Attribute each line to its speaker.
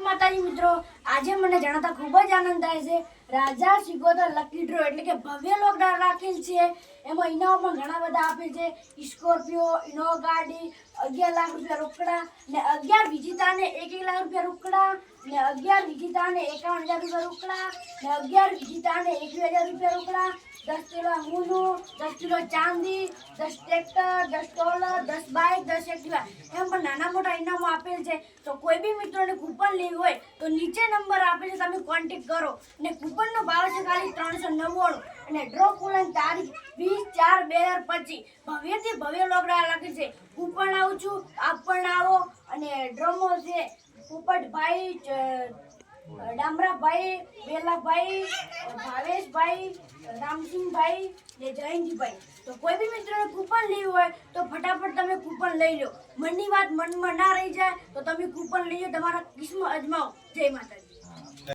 Speaker 1: માતાજી મિત્રો, આજે મને જણાતા ખૂબ જ આનંદ થાય છે. રાજા સિગોદર લકી ડ્રો એટલે કે ભવ્ય લોકડા રાખેલ છે. એમાં ઇનામ પણ ઘણા બધા આપે છે. સ્કોર્પિયો ઇનો ગાડી અગિયાર લાખ રૂપિયા રોકડા ને અગિયાર વિજેતાને એક એક લાખ રૂપિયા રોકડા ને અગિયાર વિજેતાને એકાવન હજાર રૂપિયા રોકડા ને અગિયાર વિજેતાને એકવીસ હજાર રૂપિયા રોકડા. દસ કિલો અંગૂરનું દસ કિલો ચાંદી, દસ ટ્રેક્ટર દસ ટોલર દસ બાઇક દસ એક્ટિવા એમ પણ નાના મોટા ઇનામો આપેલ છે. કોઈ બી મિત્રોને કૂપન લેવી હોય તો નીચે નંબર આપે છે તમે કોન્ટેક કરો. ને કૂપનનો ભાવ છે ખાલી ત્રણસો નવ્વાણું. અને ડ્રો કુલન તારીખ વીસ ચાર બે હજાર પચીસ. ભવ્યથી ભવ્ય લોકડા લાગે છે. કૂપન આવું છું, આપ પણ આવો. અને ડ્રોમો છે, પોપટભાઈ ડામરાભાઈ, બેલાભાઈ ભાવેશભાઈ રામસિંહભાઈ ને જયંતિભાઈ. તો કોઈ બી મિત્રોને કૂપન લેવું હોય, તો ફટાફટ તમે કૂપન લઈ લો. મનની વાત મનમાં ના રહી જાય, તો તમે કૂપન લઈ લો, તમારા કિસ્મ અજમાવો. જય માતાજી.